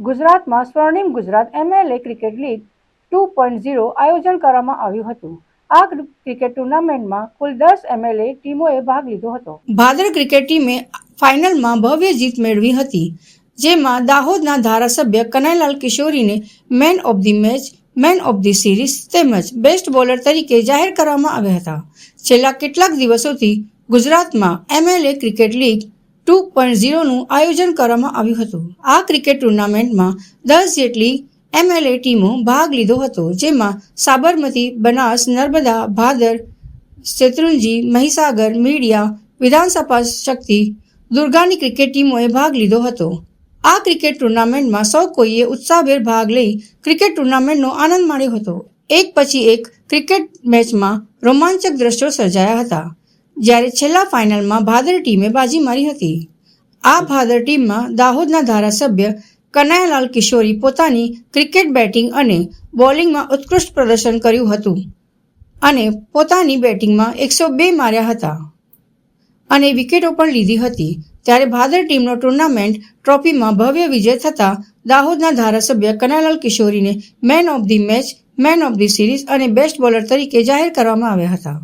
ગુજરાતમાં Swarnim Gujarat MLA cricket league two point zero આયોજન કરવામાં આવ્યું હતું. આ ક્રિ- ક્રિકેટ ટુર્નામેન્ટમાં કુલ દસ એમએલએ ટીમોએ ભાગ લીધો હતો. ભાદર ક્રિકેટ ટીમે ફાઇનલમાં ભવ્ય જીત મેળવી હતી, જેમાં દાહોદના ધારાસભ્ય Kanailal કિશોરીને man of the match man of the series તેમજ બેસ્ટ બોલર તરીકે જાહેર કરવામાં આવ્યા હતા. છેલ્લા કેટલાક દિવસોથી ગુજરાતમાં MLA cricket league two point ઝીરોનું આયોજન કરવામાં આવ્યું હતું. આ ક્રિકેટ ટુર્નામેન્ટમાં દસ જેટલી એમએલએ ટીમો ભાગ લીધો હતો, જેમાં સાબરમતી, બનાસ, નર્મદા, ભાદર, શેત્રુંજી, મહીસાગર, મીડિયા, વિધાનસભા શક્તિ, દુર્ગાની ક્રિકેટ ટીમોએ ભાગ લીધો હતો. આ ક્રિકેટ ટુર્નામેન્ટમાં સૌ કોઈએ ઉત્સાહભેર ભાગ લઈ ક્રિકેટ ટુર્નામેન્ટનો આનંદ માણ્યો હતો. એક પછી એક ક્રિકેટ મેચમાં રોમાંચક દ્રશ્યો સર્જાયા હતા. જ્યારે છેલ્લા ફાઇનલમાં ભાદર ટીમે બાજી મારી હતી. આ ભાદર ટીમમાં દાહોદના ધારાસભ્ય કનૈયાલાલ કિશોરી પોતાની ક્રિકેટ બેટિંગ અને બોલિંગમાં ઉત્કૃષ્ટ પ્રદર્શન કર્યું હતું અને પોતાની બેટિંગમાં એકસો બે માર્યા હતા અને વિકેટો પણ લીધી હતી. ત્યારે ભાદર ટીમનો ટુર્નામેન્ટ ટ્રોફીમાં ભવ્ય વિજય થતાં દાહોદના ધારાસભ્ય Kanaiyalal કિશોરીને man of the match man of the series અને બેસ્ટ બોલર તરીકે જાહેર કરવામાં આવ્યા હતા.